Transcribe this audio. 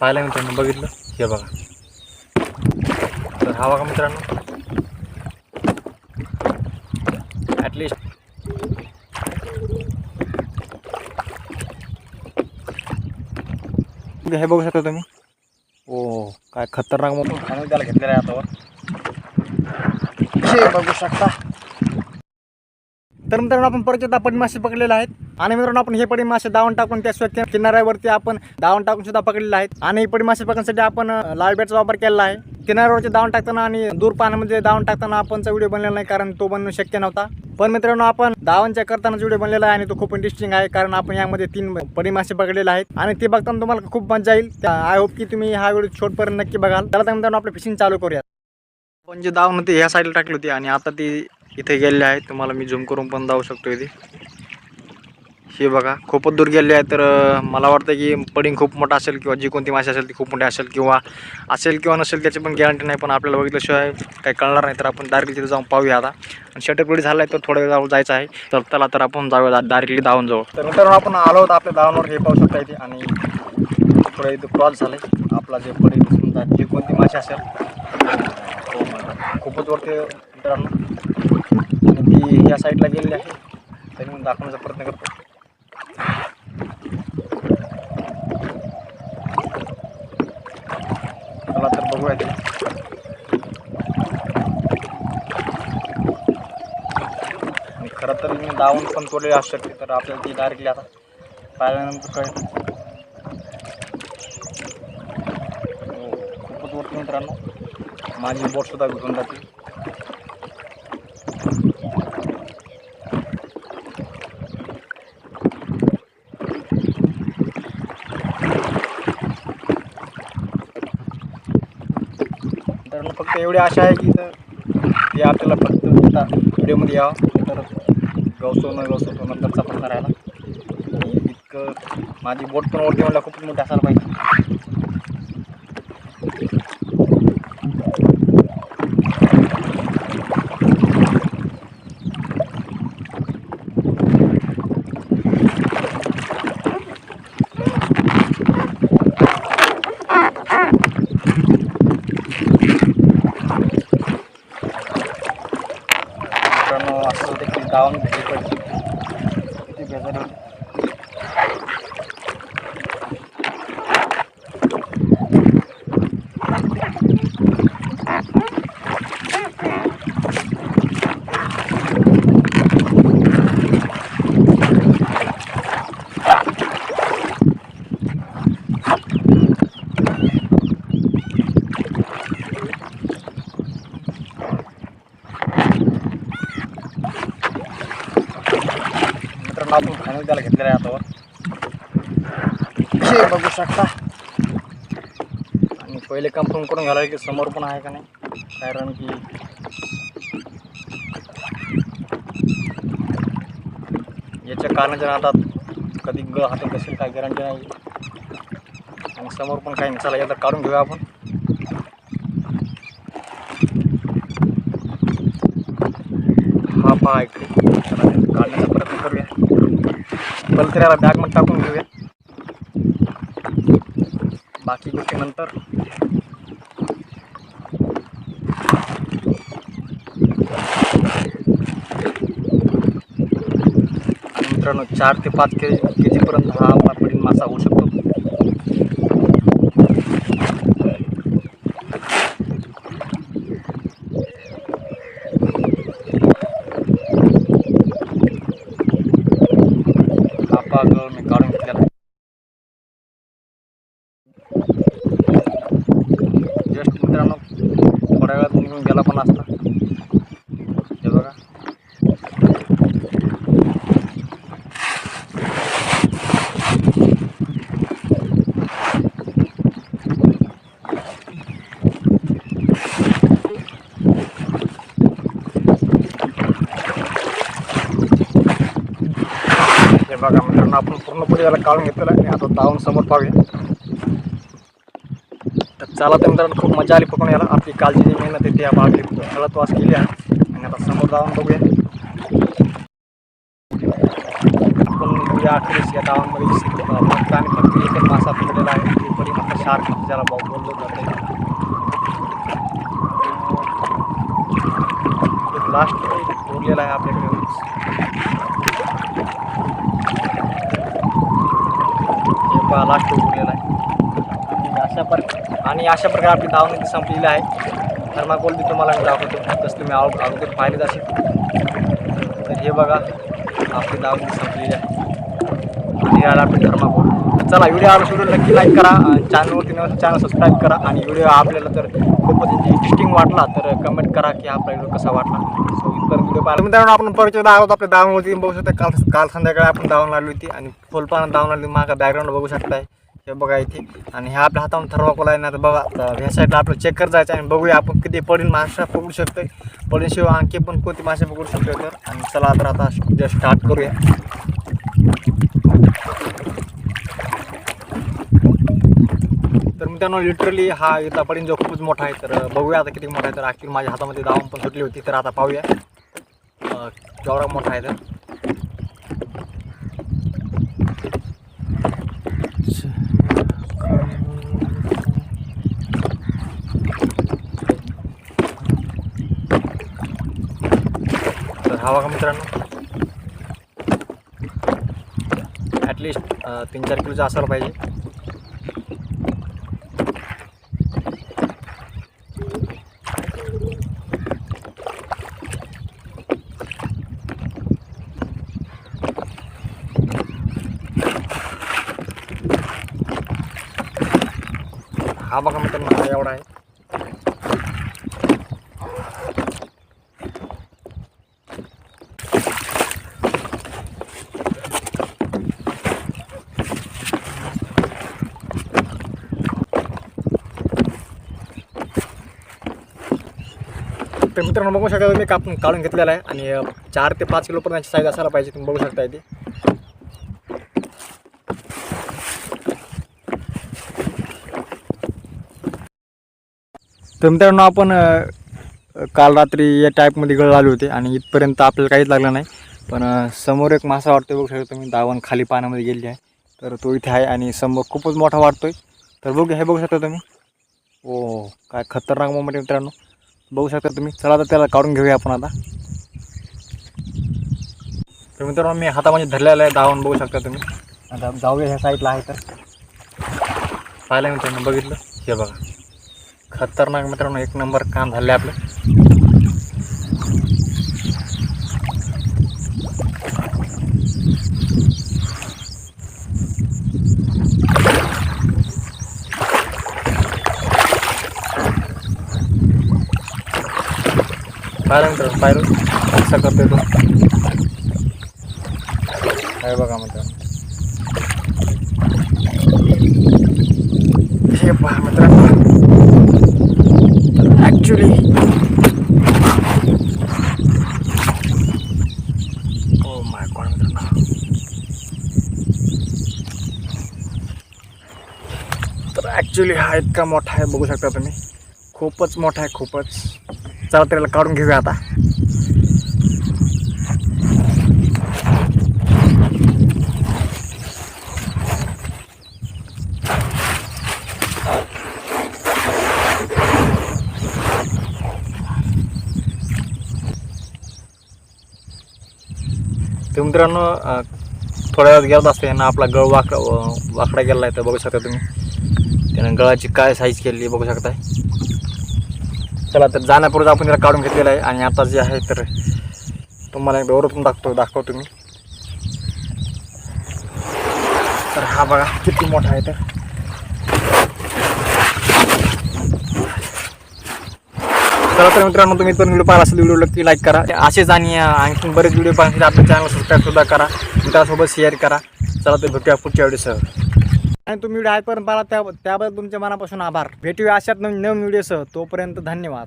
पाहिलं मित्रांनो बघितलं? हे बघा. तर हा बघा मित्रांनो. ॲटलिस्ट हे बघू शकता तुम्ही? ओ काय खतरनाक मोठं खाणं त्याला घेतलेलं आहे हातावर बघू शकता. तर मित्रांनो आपण परत एकदा मासे पकडलेले आहेत. आणि मित्रांनो आपण हे पडी मासे दावण टाकून त्याशिवाय त्या किनाऱ्यावरती आपण दावण टाकून सुद्धा पकडलेले आहेत. आणि हे पडी मासे पकडण्यासाठी आपण लालबेटचा वापर केलेला आहे. किनाऱ्यावरती दावण टाकताना आणि दूर पाण्यामध्ये दावण टाकताना आपणचा व्हिडिओ बनलेला नाही कारण तो बनणं शक्य नव्हता. पण मित्रांनो आपण दावणच्या करताना व्हिडिओ बनलेला आहे आणि तो खूप इंटरेस्टिंग आहे कारण आपण यामध्ये तीन पडी मासे पकडलेले आहेत. आणि ते बघताना तुम्हाला खूप मजा येईल. आय होप की तुम्ही हा व्हिडिओ छोटपर्यंत नक्की बघाल. त्याला तर मित्रांनो आपलं फिशिंग चालू करूया. आपण जे दावण होती ह्या साईडला टाकली होती आणि आता ती इथे गेलेली आहे. तुम्हाला मी झूम करून पण जाऊ शकतो इथे. हे बघा खूपच दूर गेले आहे तर मला वाटतं की पडिंग खूप मोठा असेल किंवा जी कोणती मासे असेल ती खूप मोठी असेल किंवा असेल किंवा नसेल त्याची पण गॅरंटी नाही पण आपल्याला बघितल्याशिवाय काही कळणार नाही. तर आपण डायरेक्टली तिथे जाऊन पाहूया आता. आणि शटर पिढी झाला आहे तर थोड्या वेळ जायचं आहे. तर त्याला तर आपण जाऊया डायरेक्टली धावून जाऊ तर मित्रांनो आपण आलो होतो आपल्या धावांवर हे पाहू शकता इथे. आणि थोडं इथं क्रॉस झालं आहे आपला जे पडिंग समजा जी कोणती मासे असेल. खूपच वरती मित्रांनो. आणि ती या साईडला गेलेली आहे. तरी मी दाखवण्याचा प्रयत्न करतो. चला आणि खरं तर मी दावून पण तोडले असू शकते तर आपल्याला ती डायरेक्टली आता पाहिल्यानंतर कळेल. हो, खूपच वरती मित्रांनो. माझी बोट सुद्धा घेऊन जाते तर फक्त एवढी आशा आहे की तर ते आपल्याला फक्त व्हिडिओमध्ये यावं. तर गवसो न गवसो तो नंतरचा प्रश्न राहिला आणि इतकं माझी बोट पण वरती मला खूप मोठी असायला पाहिजे. Vamos lá. चांगलं त्याला घेतलेलं आहे हातावर हे बघू शकता. आणि पहिले कन्फर्म करून घ्यायला की समोर पण आहे का नाही? कारण की याच्या कारणाच्या हातात कधी ग हातात असेल काय गॅरंटी नाही. आणि समोर पण काही नाही. चला एकदा काढून घेऊया आपण. हा पहा इकडे चला काढण्याचा प्रयत्न याला बॅगमध्ये टाकून घेऊया. बाकी गोष्टी नंतर मित्रांनो चार ते पाच के के जीपर्यंत हा आपला मासा होऊ शकतो. हा पाग मी काढून घेतलेला जस्ट मित्रांनो थोड्या वेळात निघून गेला पण असता हे बघा हे बघा मित्रांनो आपण पूर्णपणे याला काढून घेतलेलं आहे आणि आता धावून समोर पाहूया तर चला तर मित्रांनो खूप मजा आली पकडून याला आपली कालची जी मेहनत आहे ती आपण आपली गलत वास केली आहे आणि आता समोर जाऊन बघूया आपण या अखेरीस या गावांमध्ये दिसतो आणि फक्त एकच मासा पकडलेला आहे ती पडी मासा शार्क ज्याला ब- बोललं जातं लास्ट उरलेला आहे आपल्याकडे हे पहा लास्ट उरलेला आहे. आणि अशा प्रकार आणि अशा प्रकारे आपली धावणुकी संपलेली आहे. थर्माकोल बी तुम्हाला मी दाखवतो. तसं तुम्ही आव अगोदर पाहिलेच असेल. तर हे बघा आपली दावणी संपलेली आहे. आणि याला आपली थर्माकोल चला व्हिडिओ आवडला व्हिडिओ नक्की लाईक करा चॅनलवरती नवीन चॅनल सबस्क्राईब करा आणि व्हिडिओ आपल्याला तर खूपच इंटरेस्टिंग वाटला तर कमेंट करा की आपला व्हिडिओ कसा वाटला. सो इतर व्हिडिओ पाहिला. मित्रांनो आपण परिचय आहोत. आपल्या दावणवरती बघू शकता काल काल संध्याकाळी आपण धावून लागली होती आणि फुलपानं दावण लागली मागं बॅकग्राऊंड बघू शकताय. हे बघा इथे. आणि ह्या आपल्या हातावर थर्माकोल आहे ना तर बघा तर ह्या साईडला आपलं चेक कर जायचं आणि बघूया आपण किती पडीन मासे पकडू शकतो पडीशिवाय आणखी पण कोणती मासे पकडू शकतो तर. आणि चला तर आता स्टार्ट करूया. मित्रांनो लिटरली हा इथला पडीन जो खूपच मोठा आहे तर बघूया आता किती मोठा आहे तर ॲक्च्युली माझ्या हातामध्ये धावून पण सुटली होती तर आता पाहूया. केवढा मोठा आहे तर. हवा का मित्रांनो. ॲटलिस्ट तीन चार किलोचा असायला पाहिजे. हा बघा मित्रांनो हा एवढा आहे. तर मित्रांनो बघू शकता तुम्ही कापून काढून घेतलेला आहे. आणि चार ते पाच किलोपर्यंत साईज असायला पाहिजे तुम्ही बघू शकता इथे. तर मित्रांनो आपण काल रात्री या टाईपमध्ये गळ आले होते आणि इथपर्यंत आपल्याला काहीच लागलं नाही. पण समोर एक मासा वाटतोय बघू शकता तुम्ही. दावण खाली पाण्यामध्ये गेली आहे. तर तो इथे आहे आणि समोर खूपच मोठा वाटतोय तर बघू हे बघू शकता तुम्ही. ओ काय खतरनाक मोमेंट मित्रांनो. बघू शकता तुम्ही. चला तर त्याला काढून घेऊया आपण आता. तर मित्रांनो मी हातामध्ये धरलेलं आहे दावण बघू शकता तुम्ही. आता जाऊया ह्या साईडला आहे तर. पाहिलं मित्रांनो बघितलं? हे बघा. खतरनाक मित्रांनो एक नंबर काम झाले आपलं. पाहिलं मित्रांनो पाहिलं? असं करतोय तो. काय बघा मित्रांनो. हे पहा मित्रांनो. ॲक्च्युली ओ माय गॉड मित्रांनो तर ॲक्च्युली हा इतका मोठा आहे बघू शकता तुम्ही. खूपच मोठा आहे खूपच. चला त्याला काढून घेऊया आता. मित्रांनो थोड्या वेळात गेला असते ना आपला गळ वाकडा वाकडा गेला आहे तर बघू शकता तुम्ही. त्यानं गळाची काय साईज केली बघू शकताय. चला तर जाण्यापूर्वी आपण त्याला काढून घेतलेलं आहे. आणि आता जे आहे तर तुम्हाला एकदा ओरतून दाखवतो दाखव तुम्ही तर हा बघा किती मोठा आहे तर. चला तर मित्रांनो तुम्ही पण व्हिडिओ पाहिला असेल व्हिडिओ नक्की लाईक करा. असेच आणि आणखी बरेच व्हिडिओ पाहण्यासाठी आपल्या चॅनल सबस्क्राईब सुद्धा करा. मित्रांसोबत शेअर करा. चला तर भेटूया पुढच्या व्हिडिओसह आणि तुम्ही व्हिडिओ आयपर्यंत पाहिला त्या त्याबद्दल तुमच्या मनापासून आभार. भेटूया अशात नवीन नवीन व्हिडिओसह तोपर्यंत धन्यवाद.